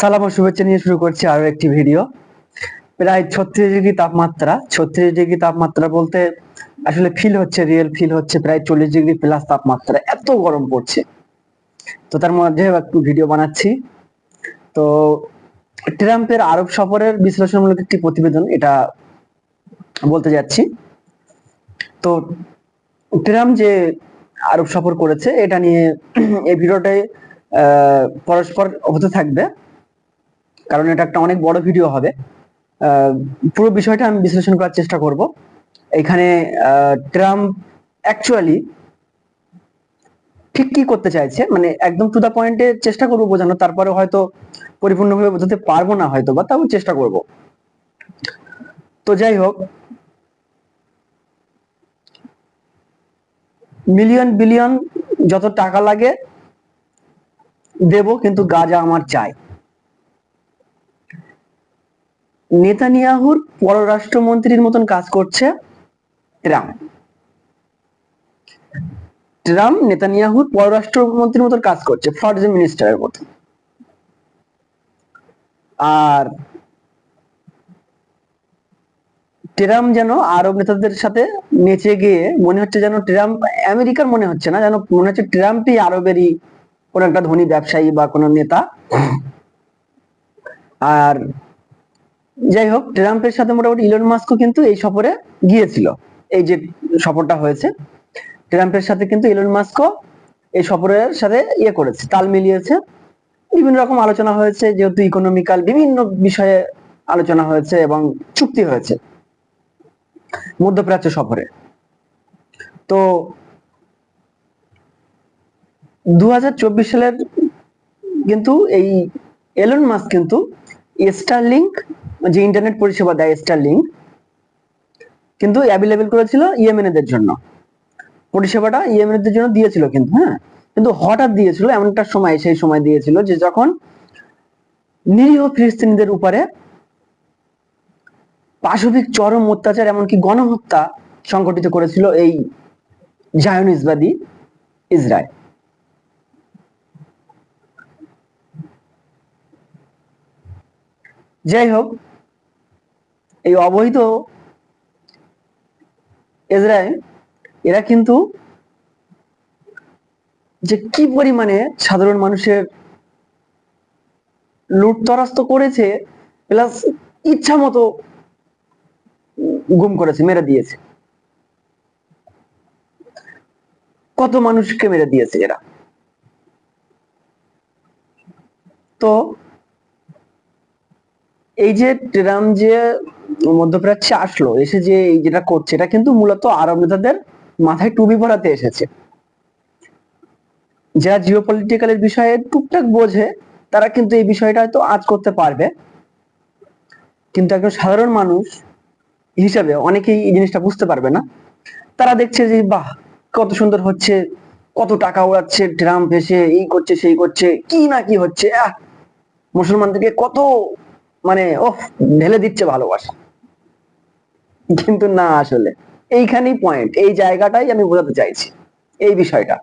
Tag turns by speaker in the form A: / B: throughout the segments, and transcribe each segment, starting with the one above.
A: সালাম ও শুভেচ্ছা নিয়ে শুরু করছি আরও একটি ভিডিও। প্রায় ছত্রিশ ডিগ্রি তাপমাত্রা, ছত্রিশ ডিগ্রি তাপমাত্রা বলতে আসলে ফিল হচ্ছে রিয়েল ফিল হচ্ছে, প্রায় চল্লিশ ডিগ্রি প্লাস তাপমাত্রা। এত গরম পড়ছে। তো তার মধ্যে একটু ভিডিও বানাচ্ছি। তো ট্রাম্পের আরব সফরের বিশ্লেষণমূলক একটি প্রতিবেদন এটা বলতে যাচ্ছি। তো ট্রাম্প যে আরব সফর করেছে, এটা নিয়ে এই ভিডিওটাই পরস্পর হতে থাকবে। কারণ এটা একটা অনেক বড় ভিডিও হবে। পুরো বিষয়টা আমি বিশ্লেষণ করার চেষ্টা করব। এখানে ট্রাম্প অ্যাকচুয়ালি ঠিক কি করতে চাইছে? মানে একদম টু দা পয়েন্টে চেষ্টা করব বোঝানো তারপরে হয়তো পরিপূর্ণভাবে বোঝাতে পারব না হয়তো বা, তাও চেষ্টা করব। তো যাই হোক মিলিয়ন বিলিয়ন যত টাকা লাগে দেব, কিন্তু গাজা আমার চাই। নেতানিয়াহুর পররাষ্ট্রমন্ত্রীর মতন কাজ করছে ট্রাম্প। ট্রাম্প নেতানিয়াহুর পররাষ্ট্রমন্ত্রীর মতন কাজ করছে, ফরেন মিনিস্টারের মতন। আর ট্রাম্প যেন আরব নেতাদের সাথে নেচে গিয়ে, মনে হচ্ছে যেন ট্রাম্প, আমেরিকার মনে হচ্ছে না, যেন মনে হচ্ছে ট্রাম্পই আরবেরই কোন একটা ধনী ব্যবসায়ী বা কোনো নেতা। আর যাই হোক ট্রাম্পের সাথে মোটামুটি ইলন মাস্কও কিন্তু এই সফরে গিয়েছিল। এই যে সফরটা হয়েছে, ট্রাম্পের সাথে কিন্তু ইলন মাস্কও এই সফরের সাথে ইয়ে করেছে, তাল মিলিয়েছে। বিভিন্ন রকম আলোচনা হয়েছে, যেহেতু ইকোনমিক্যাল বিভিন্ন বিষয়ে আলোচনা হয়েছে এবং চুক্তি হয়েছে মধ্যপ্রাচ্য সফরে। তো দু হাজার চব্বিশ সালের কিন্তু এই এলন মাস্ক কিন্তু স্টারলিংক যে ইন্টারনেট পরিষেবা দেয় স্টারলিংক কিন্তু অ্যাভেলেবেল করেছিল ইয়েমেনেদের জন্য। পরিষেবাটা ইয়েমেনেদের জন্য দিয়েছিল কিন্তু হ্যাঁ? কিন্তু হঠাৎ দিয়েছিল এমন একটা সময়, সেই সময় দিয়েছিল যে যখন নিরীহ ফিলিস্তিনিদের উপরে পাশবিক চরম অত্যাচার, এমনকি গণহত্যা সংঘটিত করেছিল এই জায়নিসবাদী ইসরায়েল। যাই হোক এই অবৈধ ইসরায়েল এরা কিন্তু যে কি পরিমাণে সাধারণ মানুষের লুটতরাস্ত করেছে প্লাস ইচ্ছা মতো গুম করেছে, মেরে দিয়েছে। কত মানুষকে মেরে দিয়েছে এরা। তো এই যে ট্রাম্প যে মধ্যপ্রাচ্যে আসলো, এসে যে যেটা করছে, এটা কিন্তু মূলত আরব নেতাদের মাথায় টুপি পরাতে এসেছে। যারা জিও পলিটিক্যালের বিষয়ে টুকটাক বোঝে, তারা কিন্তু এই বিষয়টা হয়তো আজ করতে পারবে। কিন্তু একজন সাধারণ মানুষ হিসাবে অনেকেই এই জিনিসটা বুঝতে পারবে না। তারা দেখছে যে, বাহ, কত সুন্দর হচ্ছে, কত টাকা উড়াচ্ছে, ট্রাম্প এসে এই করছে, সেই করছে, কি না কি হচ্ছে, আহ, মুসলমানদেরকে কত মানে ওহ ঢেলে দিচ্ছে ভালোবাসা। কিন্তু না আসলে। এইখানেই পয়েন্ট এই জায়গাটাই আমি বোঝাতে চাইছি, এই বিষয়টা।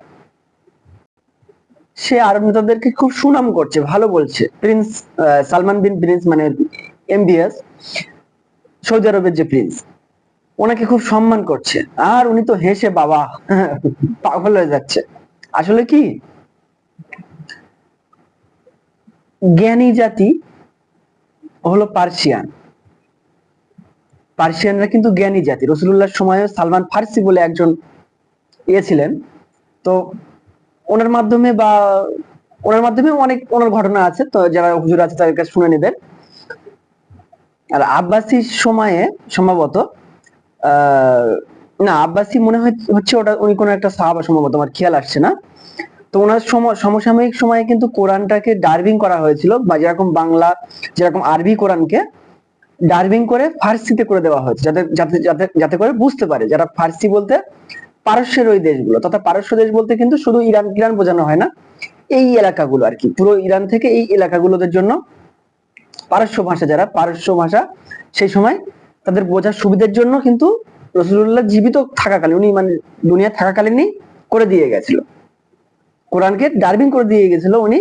A: সে আরব নেতাদেরকে খুব সুনাম করছে, ভালো বলছে। প্রিন্স সালমান বিন প্রিন্স মানে এমবিএস সৌদি আরবের যে প্রিন্স ওনাকে খুব সম্মান করছে। আর উনি তো হেসে বাবা, পাগল হয়ে যাচ্ছে। আসলে কি? জ্ঞানী জাতি হলো পার্সিয়ান। পার্সিয়ানরা কিন্তু জ্ঞানী জাতি। রসুল্লাহর সময় সালমান ফার্সি বলে একজন ইয়ে ছিলেন। তো ওনার মাধ্যমে বা ওনার মাধ্যমে অনেক ওনার ঘটনা আছে, তো যারা হুজুর আছে তাদের কাছে শুনে নেবেন। আর আব্বাসি সময়ে সম্ভবত না, আব্বাসী মনে হচ্ছে ওটা উনি কোনো একটা সাহাবা সম্ভবত, আমার খেয়াল আসছে না। তো ওনার সম- সমসাময়িক সময়ে কিন্তু কোরআনটাকে ডার্বিং করা হয়েছিল বা যেরকম বাংলা, যেরকম আরবি কোরআনকে ডার্বিং করে ফার্সিতে করে দেওয়া হয়েছে, যাতে যাতে যাতে যাতে করে বুঝতে পারে যারা ফার্সি বলতে পারস্যের ওই দেশগুলো। তথা পারস্য দেশ বলতে কিন্তু শুধু ইরান ইরান বোঝানো হয় না, এই এলাকাগুলো আর কি। পুরো ইরান থেকে এই এলাকাগুলোদের জন্য পারস্য ভাষা, যারা পারস্য ভাষা, সেই সময় তাদের বোঝার সুবিধার জন্য কিন্তু রসুল্লাহ জীবিত থাকাকালীন উনি মানে দুনিয়া থাকাকালীনই করে দিয়ে গেছিল। কোরআনকে ডার্বিং করে দিয়ে গেছিল উনি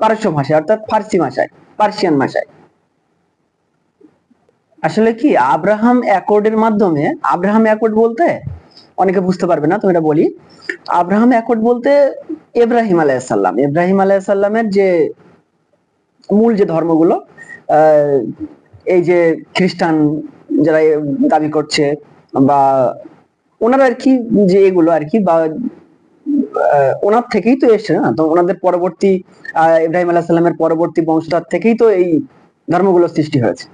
A: পারস্য ভাষায়, অর্থাৎ ফার্সি ভাষায়, পার্সিয়ান ভাষায়। আসলে কি আব্রাহাম অ্যাকর্ডের মাধ্যমে আব্রাহাম অ্যাকর্ড বলতে অনেকে বুঝতে পারবে না তো এটা বলি। আব্রাহাম অ্যাকর্ড বলতে ইব্রাহিম আলাইসাল্লাম ইব্রাহিম আলাইসাল্লামের যে মূল যে ধর্মগুলো এই যে খ্রিস্টান যারা দাবি করছে বা ওনারা আর কি যে এগুলো আর কি বা ওনার থেকেই তো এসছে না? তো ওনাদের পরবর্তী আহ, ইব্রাহিম আলাহ সাল্লামের পরবর্তী বংশধর থেকেই তো এই ধর্মগুলো সৃষ্টি হয়েছে।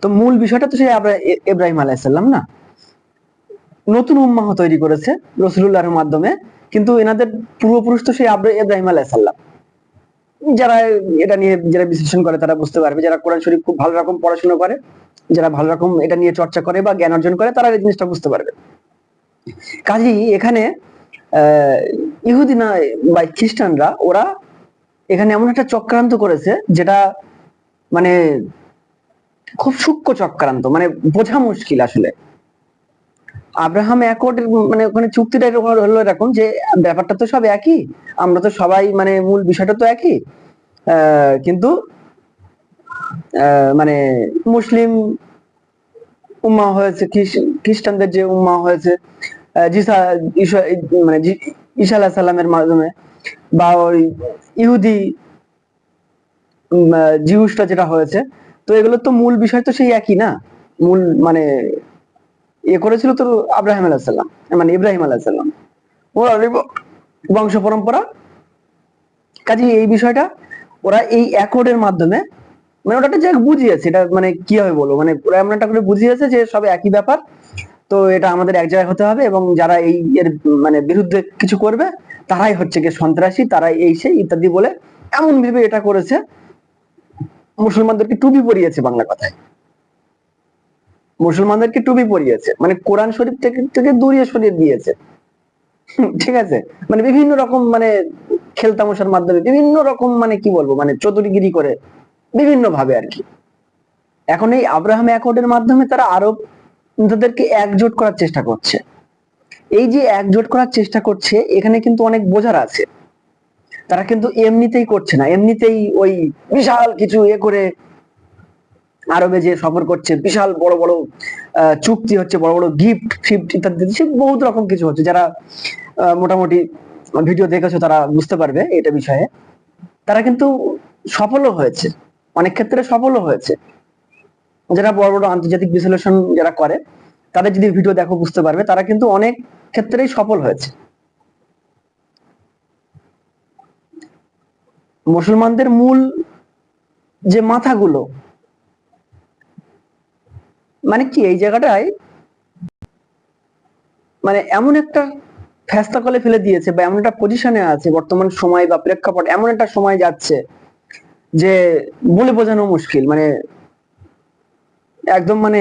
A: তো মূল বিষয়টা তো সেই ইব্রাহিম আলাহ সাল্লাম না? নতুন উম্মাহ তৈরি করেছে রসুলুল্লাহর মাধ্যমে, কিন্তু এনাদের পূর্বপুরুষ তো সেই আব্রা- ইব্রাহিম আলাহ সাল্লাম যারা এটা নিয়ে যারা বিশ্লেষণ করে তারা বুঝতে পারবে, যারা কোরআন শরীফ খুব ভালো রকম পড়াশোনা করে, যারা ভালো রকম এটা নিয়ে চর্চা করে বা জ্ঞান অর্জন করে, তারা এই জিনিসটা বুঝতে পারবে। কাজেই এখানে ইহুদি না, বা খ্রিস্টানরা, ওরা এখানে এমন একটা চক্রান্ত করেছে, যেটা মানে খুব সূক্ষ্ম চক্রান্ত মানে বোঝা মুশকিল আসলে। আব্রাহাম অ্যাকর্ড মানে ওখানে চুক্তিটা হলো এরকম যে, ব্যাপারটা তো সব একই, আমরা তো সবাই মানে মূল বিষয়টা তো একই। কিন্তু মানে মুসলিম উম্মা হয়েছে খ্রিস্টানদের যে উম্মা হয়েছে জিসা, ঈশা- মানে ঈসা আলাহ সাল্লামের মাধ্যমে, বা ওই ইহুদি জিউসটা যেটা হয়েছে তো এগুলো তো মূল বিষয় তো সেই একই না? মূল মানে ইয়ে করেছিল তো আব্রাহিম আলাহ সাল্লাম মানে ইব্রাহিম আলাহ সাল্লাম ওরা বংশ পরম্পরা। কাজে এই বিষয়টা ওরা এই অ্যাকর্ডের মাধ্যমে মানে ওটা যে বুঝিয়েছে, এটা মানে কি হবে বলব মানে ওরা এমন একটা করে বুঝিয়েছে যে সব একই ব্যাপার। তো এটা আমাদের এক জায়গায় হতে হবে এবং যারা এই এর মানে বিরুদ্ধে কিছু করবে, তারাই হচ্ছে কি সন্ত্রাসী, তারাই এই সেই ইত্যাদি বলে এমন ভেবে এটা করেছে। মুসলমানদেরকে টুপি পরিয়েছে বাংলা কথায়। মুসলমানদেরকে টুপি পরিয়েছে। মানে কোরআন শরীফ থেকে থেকে দূরিয়ে সরিয়ে দিয়েছে। ঠিক আছে? মানে বিভিন্ন রকম মানে খেলতামশার মাধ্যমে বিভিন্ন রকম মানে কি বলব? মানে চতুরিগিরি করে বিভিন্ন ভাবে আর কি। এখন এই আব্রাহাম অ্যাকর্ডের মাধ্যমে তারা আরব তাদেরকে একজোট করার চেষ্টা করছে। এই যে একজোট করার চেষ্টা করছে, এখানে কিন্তু অনেক বোঝার আছে। তারা কিন্তু এমনিতেই করছে না। এমনিতেই ওই বিশাল কিছু এ করে আরবে যে সফর করছে। বিশাল বড় বড় চুক্তি হচ্ছে, বড় বড় গিফট ফিফট ইত্যাদি সে বহুত রকম কিছু হচ্ছে। যারা মোটামুটি ভিডিও দেখেছ তারা বুঝতে পারবে এটা বিষয়ে। তারা কিন্তু সফলও হয়েছে। অনেক ক্ষেত্রে সফলও হয়েছে। যারা বড় বড় আন্তর্জাতিক বিশ্লেষণ যারা করে, তাদের যদি ভিডিও দেখো বুঝতে পারবে, তারা কিন্তু অনেক ক্ষেত্রেই সফল হয়েছে। মুসলমানদের মূল যে মাথাগুলো মানে কি এই জায়গাটায়? মানে এমন একটা ফেস্তা কলে ফেলে দিয়েছে বা এমন একটা পজিশনে আছে বর্তমান সময় বা প্রেক্ষাপট এমন একটা সময় যাচ্ছে যে বলে বোঝানো মুশকিল। মানে একদম মানে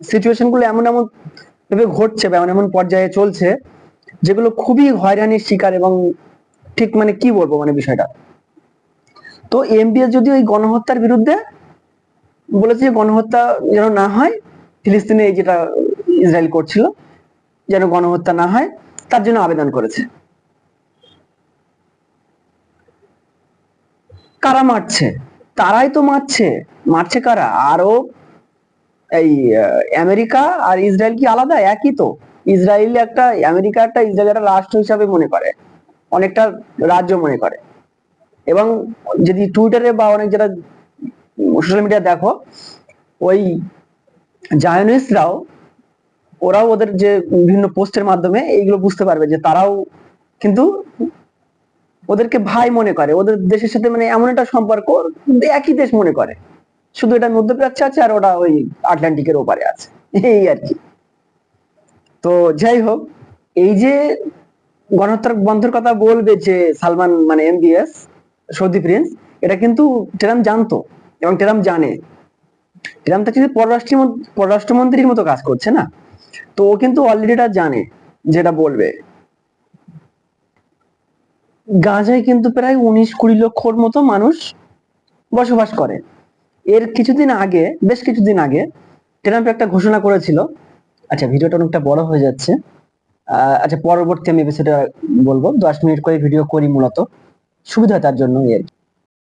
A: সিচুয়েশনগুলো এমন এমন ভাবে ঘটছে বা এমন এমন পর্যায়ে চলছে যেগুলো খুবই হয়রানির শিকার এবং ঠিক মানে কি বলব মানে বিষয়টা? তো এমবিএস যদি ওই গণহত্যার বিরুদ্ধে বলেছে যে গণহত্যা যেন না হয়, ফিলিস্তিনে যেটা ইসরায়েল করছিল যেন গণহত্যা না হয়, তার জন্য আবেদন করেছে। কারা মারছে? তারাই তো মারছে। মারছে কারা? আরও এই আমেরিকা আর ইসরায়েল কি আলাদা? একই তো। ইসরায়েল একটা, আমেরিকা একটা, ইসরায়েল একটা রাষ্ট্র হিসাবে মনে করে। অনেকটা রাজ্য মনে করে। এবং যদি টুইটারে বা অনেক যারা সোশ্যাল মিডিয়া দেখো, ওই জায়নিস্টরাও ওরাও ওদের যে বিভিন্ন পোস্টের মাধ্যমে এইগুলো বুঝতে পারবে যে তারাও কিন্তু ওদেরকে ভাই মনে করে। ওদের দেশের সাথে মানে এমন একটা সম্পর্ক একই দেশ মনে করে। শুধু এটা মধ্যপ্রাচ্যে আছে আর ওটা ওই আটলান্টিকের ওপারে আছে। এই আর কি। তো যাই হোক, এই যে গণহত্যার বন্ধের কথা বলবে যে সালমান মানে এমবিএস সৌদি প্রিন্স, এটা কিন্তু ট্রাম্প জানতো এবং ট্রাম্প জানে। ট্রাম্প তার পররাষ্ট্র পররাষ্ট্রমন্ত্রীর মতো কাজ করছে না। তো ও কিন্তু অলরেডি এটা জানে, যেটা বলবে। গাজায় কিন্তু প্রায় উনিশ কুড়ি লক্ষর মতো মানুষ বসবাস করে। এর কিছুদিন আগে, বেশ কিছুদিন আগে ট্রাম্প একটা ঘোষণা করেছিল। আচ্ছা ভিডিওটা অনেকটা বড় হয়ে যাচ্ছে। আচ্ছা পরবর্তী আমি এপিসোডে বলব। দশ মিনিট করে ভিডিও করি মূলত। সুবিধা তার জন্য আর।